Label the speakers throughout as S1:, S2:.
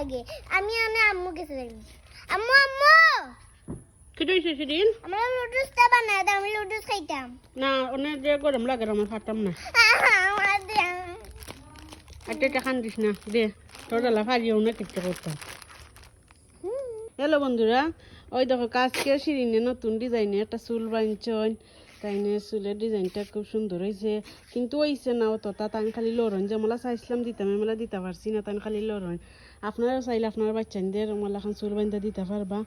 S1: লাগে। আমি আমি আম্মু গেছে দেখি আম্মু আম্মু! কেটে হয়েছে সেদিন?
S2: আমরা লুডুসটা বানায় দাও আমি লুডুস খাইতাম।
S1: না অনেক যে গরম লাগে আমার খাতাম না। একটা টাকা দিস না দে। তোর ডালা ফাজিও না কিটকে করতাম। হ্যালো বন্ধুরা ওই দেখো কাজকে সিরিনে নতুন ডিজাইনে একটা চুল বানিয়েছেন তাই নিয়ে চুলের ডিজাইনটা খুব সুন্দর হয়েছে কিন্তু হইছে না অতটা তাই খালি লড়ন যে মেলা চাইছিলাম দিতাম মেলা দিতে পারছি না তাই খালি লড়ন আপনারাও চাইলে আপনার বাচ্চাদের মেলা খান চুল বান্ধা দিতে পারবা।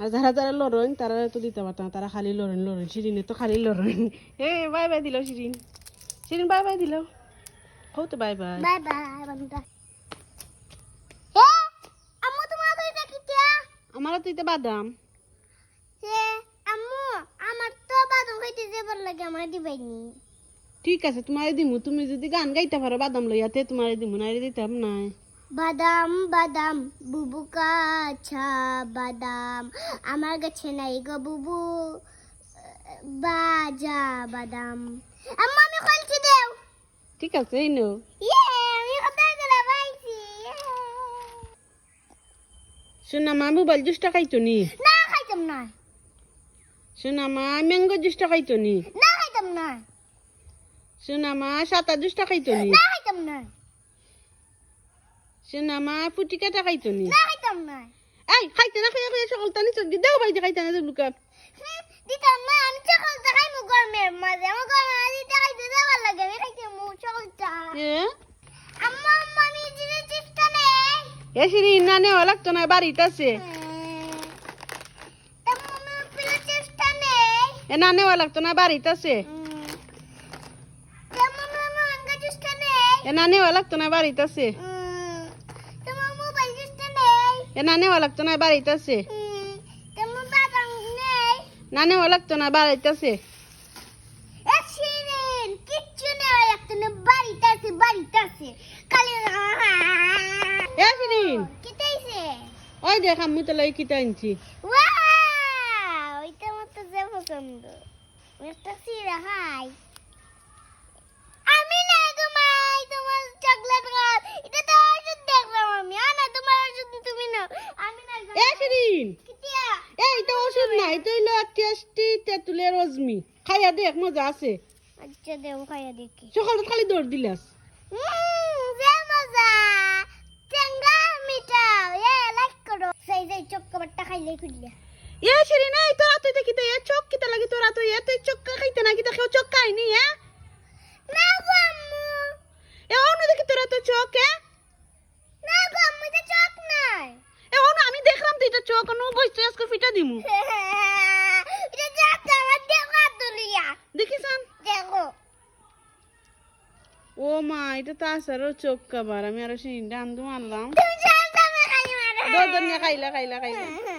S1: আর যারা যারা লড়ন তারা তো দিতে পারতাম না, তারা খালি লড়ন লড়ন শিরিনে তো খালি লড়ন এ বাই বাই দিল শিরিন। শিরিন বাই বাই দিল। কৌ তো বাই। বাই
S2: বাই বাই
S1: আমারও তো বাদাম।
S2: আমার তো বাদাম যাবার লাগে আমার দিবাইনি।
S1: ঠিক আছে তোমার দিমু। তুমি যদি গান গাইতে পারো বাদাম লইয়াতে তোমার দিমু না দিতাম নাই
S2: বাদাম বাদাম বুবু কাছা বাদাম। আমার গাছে নাই গো বুবু বাজা বাদাম। আম্মা আমি কলছি দেও।
S1: ঠিক আছে এই নো শোনা মা মোবাইল জুসটা খাইতো নি?
S2: না খাইতাম না।
S1: শোনা মা ম্যাঙ্গো জুসটা খাইতো নি
S2: না খাইতাম না।
S1: শোনা মা সাতা জুসটা খাইতো নি
S2: না খাইতাম না।
S1: শোনা মা ফুটি কাটা খাইতো নি
S2: না খাইতাম না।
S1: এই খাইতে না খাইয়া খাইয়া সকল তানি চল দেও বাইতে খাইতে না লুকা
S2: দিতাম না আমি চকলটা খাইমু গরমের মাঝে। আমার গরমের মাঝে খাইতে যাবার লাগে আমি খাইতাম চকলটা
S1: এ?
S2: আম্মা আম্মা আমি জিনিস চিপটা নেই।
S1: এ না নেওয়া লাগতো না বাড়িতে আছে। এ না নেওয়া লাগতো না বাড়িতে আছে। এ না নেওয়া লাগতো না বাড়িতে আছে। এ না নেওয়া লাগতো না বাড়িতে আছে। না নেওয়া লাগতো না বাড়িতে আছে ওই দেখ আমি তো লাই কিটা আনছি।
S2: আমি না তোমার তোমার চকলেট খাও এটা তো ওষুধ দেখলাম আমি। আনা তোমার ওষুধ তুমি নাও। আমি না
S1: এ সিরিন এই তো ওষুধ না এটা হইল টেস্টি তেঁতুলের রজমি। খাইয়া দেখ মজা আছে।
S2: আচ্ছা দেও খাইয়া দেখি।
S1: সকালে খালি দৌড় দিলাস।
S2: যে মজা। চাঙ্গা মিঠা এ লাইক করো। সেই যে চক্করটা খাইলে খুললে
S1: এ সিরিন এই তো তুই দেখি তো এ চোখ কিতা লাগি তোরা তো এ তুই চোখ খাইতে না কিতা কেউ চোখ খাইনি হ্যাঁ
S2: না গো আম্মু।
S1: এ অন্য দেখি তোরা তো চোখ এ?
S2: না গো আম্মু এটা চক নাই।
S1: এ অন্য আমি দেখলাম তো এটা চোখ অন্য বসতে আজকে ফিটা দিমু।
S2: এটা না, আমার দেখো তুলিয়া
S1: দেখিস
S2: দেখো।
S1: ও মা এটা তো আসারও চোখ কাবার আমি আরও সিরিনটা আনতে মারলাম
S2: তুমি জানতা না খাই মারা।
S1: দৌড় দৌড় নিয়ে খাইলা খাইলা খাইলা।
S2: হ্যাঁ।